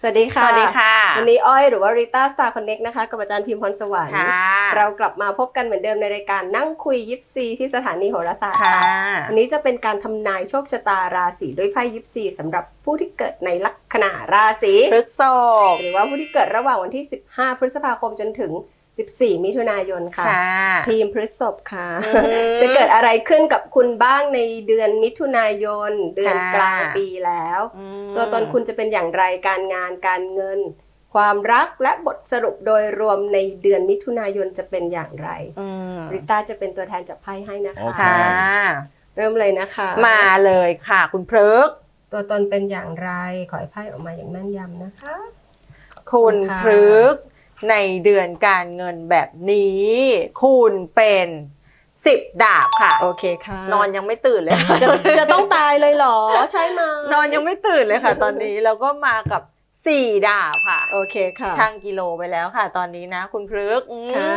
สวัสดีค่ะ สวัสดีค่ะ วันนี้อ้อยหรือว่าริต้าสตาร์คอนเน็กนะคะ กับอาจารย์พิมพ์พรสวรรค์ค่ะเรากลับมาพบกันเหมือนเดิมในรายการนั่งคุยยิปซีที่สถานีโหราศาสตร์ค่ะ วันนี้จะเป็นการทำนายโชคชะตาราศีด้วยไพ่ยิปซีสำหรับผู้ที่เกิดในลัคนาราศีพฤกษบหรือว่าผู้ที่เกิดระหว่างวันที่ 15 พฤษภาคมจนถึง 14 มิถุนายนค่ะค่ะทีมพฤษภค่ะอืมจะเกิดอะไรขึ้นกับคุณบ้างในเดือนมิถุนายน เดือนค่ะกลางปีแล้วอืมตัวตนคุณจะเป็นอย่างไรการงานการเงิน ความรักและบทสรุปโดยรวมในเดือนมิถุนายนจะเป็นอย่างไรอืมริต้าจะเป็นตัวแทนจับไพ่ให้นะคะโอเคค่ะเริ่มเลยนะคะ มาเลยค่ะ คุณพฤกษ์ตัวตนเป็นอย่างไร ขอให้ไพ่ออกมาอย่างแม่นยำนะคะ คุณค่ะพฤกษ์ ในเดือนการเงินแบบนี้ คุณเป็นสิบดาบค่ะ โอเคค่ะ นอนยังไม่ตื่นเลยค่ะจะจะต้องตายเลยเหรอ ใช่ไหมนอนยังไม่ตื่นเลยค่ะ ตอนนี้แล้วก็มากับสี่ดาบค่ะ โอเคค่ะ ช่างกิโลไปแล้วค่ะ ตอนนี้นะ คุณพฤกษ์อืมค่ะ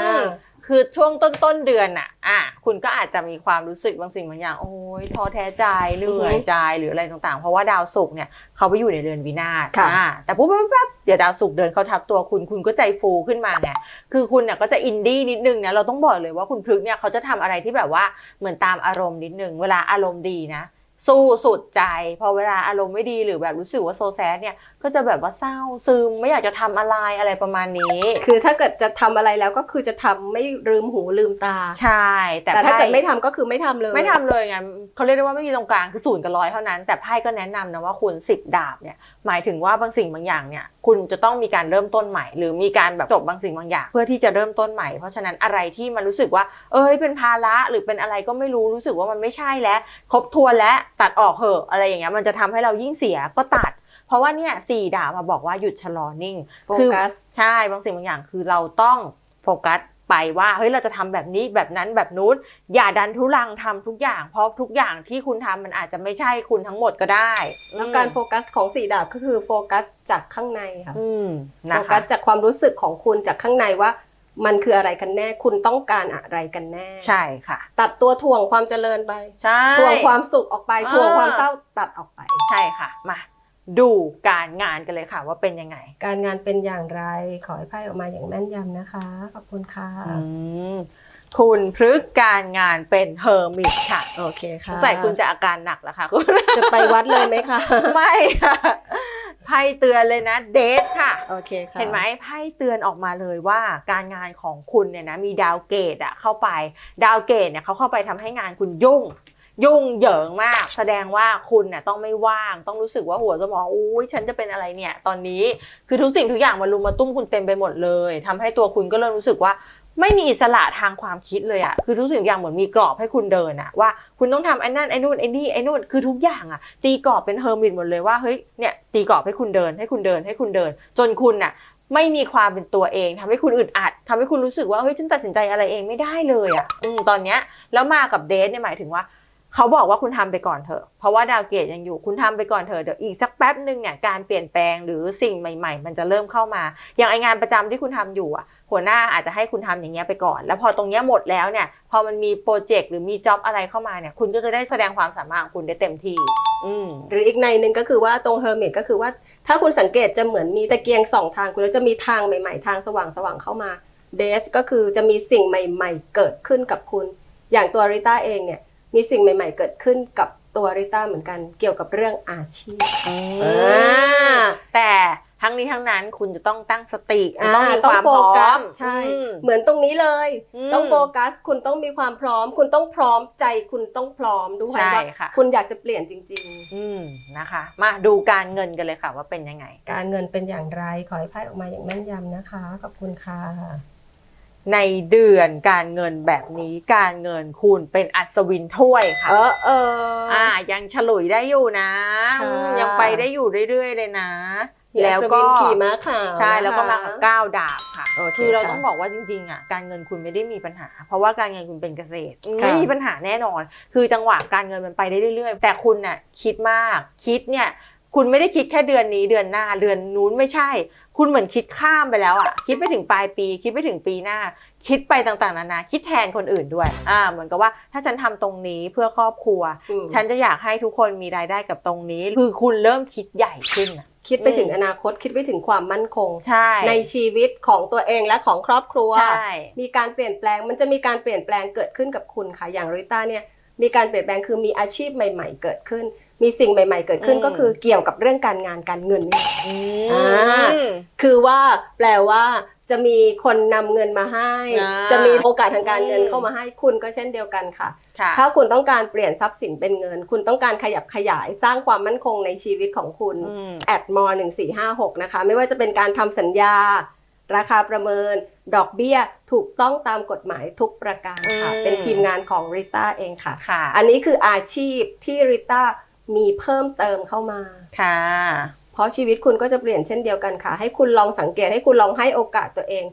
คือช่วงต้นต้นๆเดือนน่ะอะ คุณก็อาจจะมีความรู้สึกบางสิ่งบางอย่าง โอ้ยท้อแท้ใจเหนื่อยใจหรืออะไรต่างๆ เพราะว่าดาวศุกร์เนี่ยเขาไปอยู่ในเรือนวินาศค่ะอ่าแต่ปุ๊บปั๊บปั๊บเดี๋ยวดาวศุกร์เดินเข้าทับตัวคุณคุณก็ใจฟูขึ้นมาไงคือคุณเนี่ยก็จะอินดี้นิดนึงนะเราต้องบอกเลยว่าคุณพฤกษ์เนี่ยเขาจะทำอะไรที่แบบว่าเหมือนตามอารมณ์นิดนึง เวลาอารมณ์ดีนะ สู้สุดใจ พอเวลาอารมณ์ไม่ดีหรือแบบรู้สึกว่าโซแซดเนี่ย ก็จะแบบว่าเศร้าซึมไม่อยากจะทำอะไรอะไรประมาณนี้ คือถ้าเกิดจะทำอะไรแล้วก็คือจะทำไม่ลืมหูลืมตา ใช่ แต่แต่ถ้าไพ่เกิดไม่ทำก็คือไม่ทำเลย ไม่ทำเลยไงเขาเรียกได้ว่าไม่มีตรงกลางคือศูนย์กับร้อยเท่านั้น แต่ไพ่ก็แนะนำนะว่าคุณสิบดาบเนี่ยหมายถึงว่าบางสิ่งบางอย่างเนี่ยคุณจะต้องมีการเริ่มต้นใหม่ หรือมีการแบบจบบางสิ่งบางอย่าง เพื่อที่จะเริ่มต้นใหม่ เพราะฉะนั้นอะไรที่มันรู้สึกว่า เอ้ยเป็นภาระหรือเป็นอะไรก็ไม่รู้รู้สึกว่ามันไม่ใช่แล้วครบทวนแล้ว ตัดออกเหอะอะไรอย่างเงี้ยมันจะทำให้เรายิ่งเสียก็ตัด เพราะว่าเนี่ยสี่ดาบมาบอกว่าหยุดชะลอนิ่งโฟคือกัสใช่บางสิ่งบางอย่างคือเราต้องโฟกัสไปว่าเฮ้ยเราจะทำแบบนี้แบบนั้นแบบนู้นอย่าดันทุรังทำทุกอย่างเพราะทุกอย่างที่คุณทำมันอาจจะไม่ใช่คุณทั้งหมดก็ได้ แล้วการโฟกัสของสีดาบก็คือโฟกัสจากข้างในค่ะอืมโฟนะกัคะสจากความรู้สึกของคุณจากข้างในว่า มันคืออะไรกันแน่ คุณต้องการอะไรกันแน่ ใช่ค่ะ ตัดตัวถ่วงความเจริญไป ใช่ถ่วงความสุขออกไปอ่าถ่วงความเศร้าตัดออกไป ใช่ค่ะ มา ดูการงานกันเลยค่ะว่าเป็นยังไง การงานเป็นอย่างไร ขอให้ไพ่ออกมาอย่างแม่นยำนะคะ ขอบคุณค่ะอืมคุณพฤกษ์การงานเป็นเฮอร์มิตค่ะ โอเคค่ะ ใส่คุณจะอาการหนักแล้วค่ะคุณ จะไปวัดเลยไหมคะ ไม่ค่ะไพ่ เตือนเลยนะเดทค่ะโอเคค่ะเห็นไหมไพ่เตือนออกมาเลยว่าการงานของคุณเนี่ยนะมีดาวเกตอะเข้าไปดาวเกตเนี่ยเขาเข้าไปทำให้งานคุณยุ่งยุ่งเหยิงมาก แสดงว่าคุณน่ะต้องไม่ว่าง ต้องรู้สึกว่าหัวสมองอุ้ยฉันจะเป็นอะไรเนี่ย ตอนนี้คือทุกสิ่งทุกอย่างมันรุมมาตุ้มคุณเต็มไปหมดเลยทำให้ตัวคุณก็เริ่มรู้สึกว่า ไม่มีอิสระทางความคิดเลยอะคือทุกสิ่งอย่างเหมือนมีกรอบให้คุณเดินอะว่าคุณต้องทำไอ้นั่นไอ้นู่นไอ้นี่ไอ้นู่นคือทุกอย่างอะตีกรอบเป็นเฮอร์มิตหมดเลยว่าเฮ้ยเนี่ยตีกรอบให้คุณเดินให้คุณเดินให้คุณเดิน จนคุณน่ะไม่มีความเป็นตัวเองทำให้คุณอึดอัดทำให้คุณรู้สึกว่าเฮ้ยฉันตัดสินใจอะไรเองไม่ได้เลยอะ่ะอืมตอนเนี้ยแล้วมากับเดทเนี่ยหมายถึงว่า เขาบอกว่าคุณทำไปก่อนเถอะ เพราะว่าดาวเกตยังอยู่ คุณทำไปก่อนเถอะ เดี๋ยวอีกสักแป๊บหนึ่งเนี่ยการเปลี่ยนแปลงหรือสิ่งใหม่ ๆ มันจะเริ่มเข้ามา อย่างไองานประจำที่คุณทำอยู่อะ หัวหน้าอาจจะให้คุณทำอย่างเงี้ยไปก่อน แล้วพอตรงเนี้ยหมดแล้วเนี่ย พอมันมีโปรเจกต์หรือมีจ็อบอะไรเข้ามาเนี่ย คุณก็จะได้แสดงความสามารถของคุณได้เต็มที่ อืหรืออีกในหนึ่งก็คือว่าตรงเฮอร์เมตก็คือว่า ถ้าคุณสังเกตจะเหมือนมีตะเกียงสองทาง คุณแล้วจะมีทางใหม่ ๆ ทางสว่างๆเข้ามาเดสก็คือจะมีสิ่งใหม่ ๆ เกิดขึ้นกับคุณ อย่างตัวริต้าเองเนี่ย มีสิ่งใหม่ ๆ เกิดขึ้นกับตัวริต้าเหมือนกันเกี่ยวกับเรื่องอาชีพ อ่าแต่ทั้งนี้ทั้งนั้นคุณจะต้องตั้งสติคุณต้องมีต้ความโฟพร้กัอสมใช่ อืม เหมือนตรงนี้เลย อืมต้องโฟกัส คุณต้องมีความพร้อม คุณต้องพร้อมใจ คุณต้องพร้อมด้วยใช่ว่าค่ะ คุณอยากจะเปลี่ยนจริง อืมนะคะ มาดูการเงินกันเลยค่ะว่าเป็นยังไง ๆ การเงินเป็นอย่างไร ขอให้ไพ่ออกมาอย่างแม่นยำนะคะ ขอบคุณค่ะ ในเดือนการเงินแบบนี้การเงินคุณเป็นอัศวินถ้วยค่ะ เออเออออ่า ยังฉลุยได้อยู่นะค่ะอืมยังไปได้อยู่เรื่อยๆเลยนะมีแล้วอัศก็วินขี่ม้าขาวใช่แล้วก็มานะคะกับก้าวดาบค่ะโอเคคือเราค่ะต้องบอกว่าจริง ๆ อะ การเงินคุณไม่ได้มีปัญหา เพราะว่าการเงินคุณเป็นเกษตรค่ะไม่มีปัญหาแน่นอน คือจังหวะการเงินมันไปได้เรื่อยๆ แต่คุณน่ะคิดมากคิดเนี่ยคุณไม่ได้คิดแค่เดือนนี้เดือนหน้าเดือนนู้นไม่ใช่ คุณเหมือนคิดข้ามไปแล้วอะคิดไปถึงปลายปี คิดไปถึงปีหน้า คิดไปต่างๆนานาคิดแทนคนอื่นด้วย อ่า เหมือนกับว่าถ้าฉันทำตรงนี้เพื่อครอบครัวอืมฉันจะอยากให้ทุกคนมีรายได้กับตรงนี้ คือคุณเริ่มคิดใหญ่ขึ้นอะคิดไปอืมถึงอนาคตคิดไปถึงความมั่นคงใช่ในชีวิตของตัวเองและของครอบครัวใช่มีการเปลี่ยนแปลงมันจะมีการเปลี่ยนแปลงเกิดขึ้นกับคุณค่ะอย่างริต้าเนี่ยมีการเปลี่ยนแปลงคือมีอาชีพใหม่ ๆ เกิดขึ้น มีสิ่งใหม่ ๆ เกิดขึ้นอืมก็คือเกี่ยวกับเรื่องการงานการเงินนี่แหละอือ่ามคือว่าแปลว่าจะมีคนนำเงินมาให้อ่าจะมีโอกาสทางการเงินอืมเข้ามาให้คุณก็เช่นเดียวกันค่ะค่ะ ถ้าคุณต้องการเปลี่ยนทรัพย์สินเป็นเงิน คุณต้องการขยับขยายสร้างความมั่นคงในชีวิตของคุณอืมแอดมอ1456นะคะ ไม่ว่าจะเป็นการทำสัญญา ราคาประเมิน ดอกเบี้ยถูกต้องตามกฎหมายทุกประการค่ะอืมเป็นทีมงานของริต้าเองค่ะค่ะ อันนี้คืออาชีพที่ริต้า มีเพิ่มเติมเข้ามาค่ะ เพราะชีวิตคุณก็จะเปลี่ยนเช่นเดียวกันค่ะ ให้คุณลองสังเกตให้คุณลองให้โอกาสตัวเอง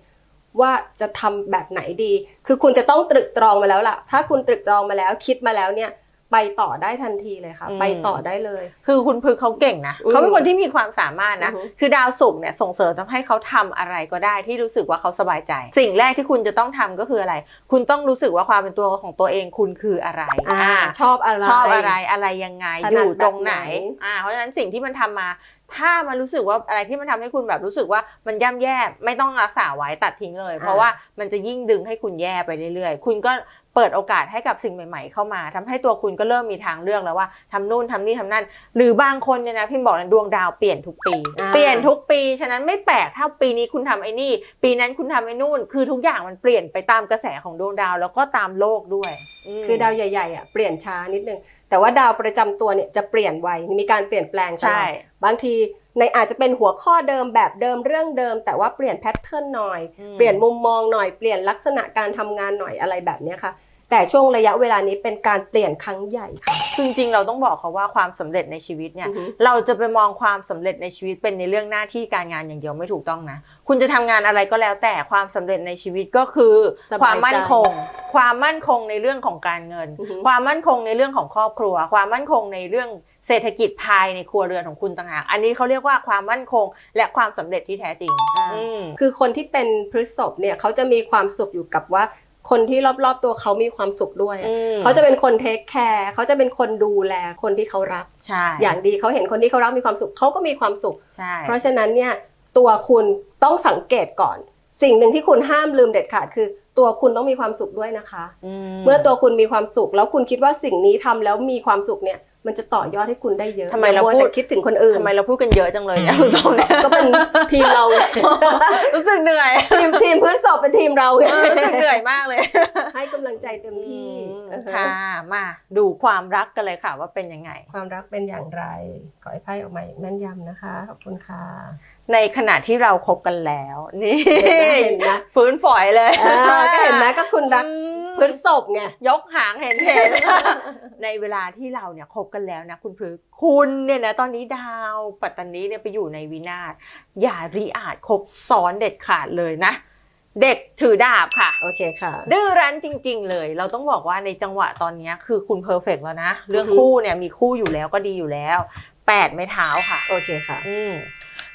ว่าจะทำแบบไหนดี คือคุณจะต้องตรึกตรองมาแล้วล่ะ ถ้าคุณตรึกตรองมาแล้วคิดมาแล้วเนี่ย ไปต่อได้ทันทีเลยค่ะอืมไปต่อได้เลย คือคุณพึกเขาเก่งนะอืมเขาเป็นคนที่มีความสามารถนะอือฮึคือดาวศุกร์เนี่ยส่งเสริมทำให้เขาทำอะไรก็ได้ที่รู้สึกว่าเขาสบายใจ สิ่งแรกที่คุณจะต้องทำก็คืออะไร คุณต้องรู้สึกว่าความเป็นตัวของตัวเองคุณคืออะไรอ่าอ่าชอบอะไรชอบอะไรอะไรยังไงถนัดอยู่ตรงไหนแบบไหนอ่าเพราะฉะนั้นสิ่งที่มันทำมา ถ้ามันรู้สึกว่าอะไรที่มันทำให้คุณแบบรู้สึกว่ามันย่ำแย่ไม่ต้องรักษาไว้ตัดทิ้งเลย เพราะว่ามันจะยิ่งดึงให้คุณแย่ไปเรื่อยๆ คุณก็เปิดโอกาสให้กับสิ่งใหม่ ๆ เข้ามาทำให้ตัวคุณก็เริ่มมีทางเลือกแล้วว่าทำนู่นทำนี่ทำนั่น หรือบางคนเนี่ยนะพิมบอกเลยดวงดาวเปลี่ยนทุกปีอ่าเปลี่ยนทุกปี ฉะนั้นไม่แปลกถ้าปีนี้คุณทำไอ้นี่ ปีนั้นคุณทำไอ้นู่น คือทุกอย่างมันเปลี่ยนไปตามกระแสของดวงดาว แล้วก็ตามโลกด้วยมคือดาวใหญ่ๆอะเปลี่ยนช้านิดนึง แต่ว่าดาวประจำตัวเนี่ยจะเปลี่ยนไวมีการเปลี่ยนแปลงตลใช่อดบางทีในอาจจะเป็นหัวข้อเดิมแบบเดิมเรื่องเดิม แต่ว่าเปลี่ยนแพทเทิร์นหน่อยอืมเปลี่ยนมุมมองหน่อยเปลี่ยนลักษณะการทำงานหน่อยอะไรแบบเนี้ยค่ะ แต่ช่วงระยะเวลานี้เป็นการเปลี่ยนครั้งใหญ่ค่ะคือจริงๆเราต้องบอกเขาว่าความสำเร็จในชีวิตเนี่ยอือฮึเราจะไปมองความสำเร็จในชีวิตเป็นในเรื่องหน้าที่การงานอย่างเดียวไม่ถูกต้องนะ คุณจะทำงานอะไรก็แล้วแต่ความสำเร็จในชีวิตก็คือสบายใจความมั่นคง ความมั่นคงในเรื่องของการเงินอือฮึความมั่นคงในเรื่องของครอบครัว ความมั่นคงในเรื่องเศรษฐกิจภายในครัวเรือนของคุณต่างหาก อันนี้เขาเรียกว่าความมั่นคงและความสำเร็จที่แท้จริงอ่าอืมคือคนที่เป็นพฤษภเนี่ยเขาจะมีความสุขอยู่กับว่าคนที่รอบๆตัวเขามีความสุขด้วยอะอืมเขาจะเป็นคนเทคแคร์เขาจะเป็นคนดูแลคนที่เขารักใช่อย่างดีเขาเห็นคนที่เขารักมีความสุขเขาก็มีความสุขใช่เพราะฉะนั้นเนี่ย ตัวคุณต้องสังเกตก่อน สิ่งหนึ่งที่คุณห้ามลืมเด็ดขาดคือ ตัวคุณต้องมีความสุขด้วยนะคะอืเมื่อตัวคุณมีความสุข แล้วคุณคิดว่าสิ่งนี้ทำแล้วมีความสุขเนี่ยมันจะต่อยอดให้คุณได้เยอะทำไมอย่เรามัวพูดแต่คิดถึงคนอื่นทำไมเราพูดกันเยอะจังเลยเนี่ยคุณผู้ชมเนี่ยก็เป็นทีมเราไงรู้สึกเหนื่อยทีมทีมพฤษภเป็นทีมเราไงเออรู้สึกเหนื่อยมากเลย ให้กำลังใจเต็มที่อืมอือฮะค่ะมาดูความรักกันเลยค่ะว่าเป็นยังไง ความรักเป็นอย่างไรขอให้ไพ่ออกมาอย่างแม่นยำนะคะขอบคุณค่ะ ในขณะที่เราคบกันแล้ว นี่เห็นไหมฟื้นฝอยเลยอ่าก็เห็นไหมก็คุณรักอืมพฤษภไงยกหางเห็นเห็นในเวลาที่เราเนี่ยคบกันแล้วนะคุณพฤกษ์คุณเนี่ยนะตอนนี้ดาวปัตตานีเนี่ยไปอยู่ในวินาศอย่าริอาจคบซ้อนเด็ดขาดเลยนะ เด็กถือดาบค่ะโอเคค่ะ ดื้อรั้นจริง ๆ เลย เราต้องบอกว่าในจังหวะตอนเนี้ยคือคุณเพอร์เฟกแล้วนะ เรื่องอือฮึคู่เนี่ยมีคู่อยู่แล้วก็ดีอยู่แล้วแปดไม้เท้าค่ะ โอเคค่ะ อืม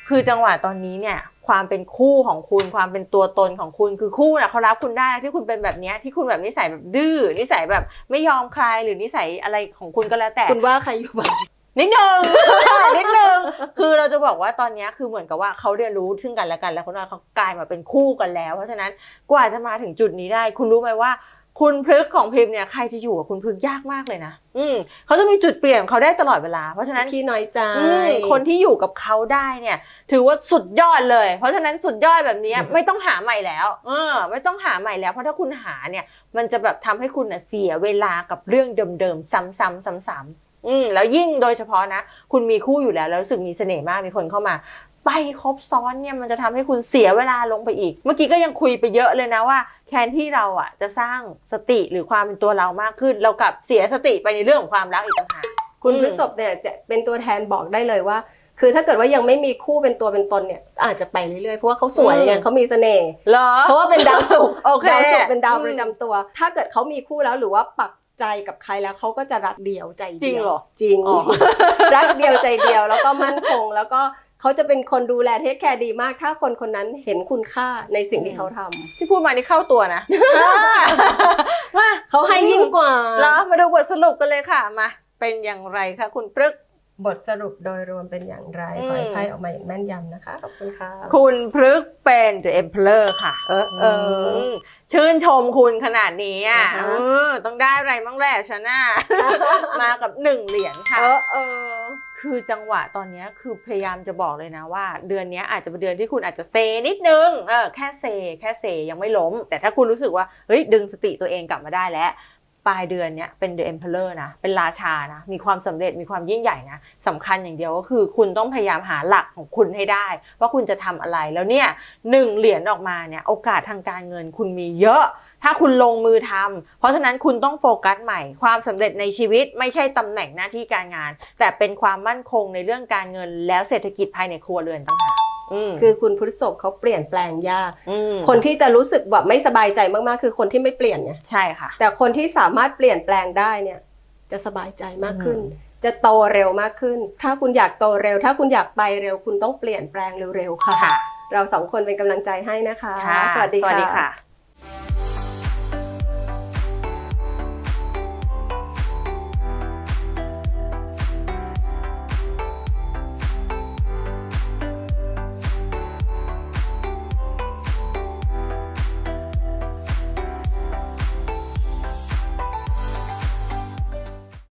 คือจังหวะตอนนี้เนี่ย ความเป็นคู่ของคุณความเป็นตัวตนของคุณคือคู่น่ะเขารับคุณได้นะที่คุณเป็นแบบเนี้ยที่คุณแบบนิสัยแบบดื้อนิสัยแบบไม่ยอมใครหรือนิสัยอะไรของคุณก็แล้วแต่คุณว่าใครอยู่บ้างนิดนึงนิดนึงคือเราจะบอกว่าตอนเนี้ยคือเหมือนกับว่าเขาเรียนรู้ซึ่งกันและกัน แล้วคนนั้นเขากลายมาเป็นคู่กันแล้ว เพราะฉะนั้นกว่าจะมาถึงจุดนี้ได้ คุณรู้ไหมว่า คุณพฤกษ์ของพิมพ์เนี่ยใครจะอยู่กับคุณพฤกษ์ยากมากเลยนะอืมเขาจะมีจุดเปลี่ยนของเขาได้ตลอดเวลา เพราะฉะนั้นขี้น้อยใจอืมคนที่อยู่กับเขาได้เนี่ย ถือว่าสุดยอดเลย เพราะฉะนั้นสุดยอดแบบเนี้ยอืมไม่ต้องหาใหม่แล้ว เออ ไม่ต้องหาใหม่แล้วเพราะถ้าคุณหาเนี่ย มันจะแบบทำให้คุณน่ะเสียเวลากับเรื่องเดิมๆซ้ำๆซ้ำๆอืมแล้วยิ่งโดยเฉพาะนะ คุณมีคู่อยู่แล้วแล้วรู้สึกมีเสน่ห์มากมีคนเข้ามา ไปครบซ้อนเนี่ยมันจะทำให้คุณเสียเวลาลงไปอีก เมื่อกี้ก็ยังคุยไปเยอะเลยนะว่า แทนที่เราอะจะสร้างสติหรือความเป็นตัวเรามากขึ้น เรากลับเสียสติไปในเรื่องของความรักอีกต่างหากคุณอืมพฤษภเนี่ยจะเป็นตัวแทนบอกได้เลยว่า คือถ้าเกิดว่ายังไม่มีคู่เป็นตัวเป็นตนเนี่ย อาจจะไปเรื่อยๆเพราะว่าเขาสวยไงเขามีเสน่ห์เหรอเพราะว่าเป็นดาวศุกร์โอเคดาวศุกร์เป็นดาวอืมประจำตัว ถ้าเกิดเขามีคู่แล้วหรือว่าปักใจกับใครแล้วเขาก็จะรักเดียวใจเดียวจริงเหรอจริงอ๋อรักเดียวใจเดียวแล้วก็มั่นคงแล้วก็ เขาจะเป็นคนดูแลเทคแคร์ดีมาก ถ้าคนคนนั้นเห็นคุณค่าในสิ่งที่เขาทำที่พูดมานี่เข้าตัวนะ มาเขาให้ยิ่งกว่า แล้วมาดูบทสรุปกันเลยค่ะมาเป็นอย่างไรคะคุณปรึก บทสรุปโดยรวมเป็นอย่างไรอืม ขอให้ไพ่ออกมาอย่างแม่นยำนะคะขอบคุณค่ะคุณพฤกษ์เป็น The Emperor ค่ะ เออเออ มชื่นชมคุณขนาดนี้อะอ่าฮะ เออต้องได้อะไรบ้างแหละฉันน่ะมากับหนึ่งเหรียญค่ะ เออเออ คือจังหวะตอนนี้คือพยายามจะบอกเลยนะว่า เดือนนี้อาจจะเป็นเดือนที่คุณอาจจะเซนิดนึงเออแค่เซแค่เซยังไม่ล้ม แต่ถ้าคุณรู้สึกว่าเฮ้ยดึงสติตัวเองกลับมาได้แล้วปลายเดือนเนี้ยเป็น The Emperor นะ เป็นราชานะ มีความสำเร็จมีความยิ่งใหญ่นะสำคัญอย่างเดียวก็คือคุณต้องพยายามหาหลักของคุณให้ได้ ว่าคุณจะทำอะไรแล้วเนี่ยหนึ่งเหรียญออกมาเนี่ยโอกาสทางการเงินคุณมีเยอะ ถ้าคุณลงมือทำเพราะฉะนั้นคุณต้องโฟกัสใหม่ ความสำเร็จในชีวิตไม่ใช่ตำแหน่งหน้าที่การงาน แต่เป็นความมั่นคงในเรื่องการเงิน แล้วเศรษฐกิจภายในครัวเรือนต่างหากอืมคือคุณพฤษภเขาเปลี่ยนแปลงยากมคนที่จะรู้สึกแบบไม่สบายใจมากๆ คือคนที่ไม่เปลี่ยนไงใช่ค่ะ แต่คนที่สามารถเปลี่ยนแปลงได้เนี่ย จะสบายใจมากขึ้นอืมจะโตเร็วมากขึ้น ถ้าคุณอยากโตเร็ว ถ้าคุณอยากไปเร็ว คุณต้องเปลี่ยนแปลงเร็วๆค่ะค่ะเราสองคนเป็นกำลังใจให้นะคะค่ะสวัสดีสวัสดีค่ะค่ะ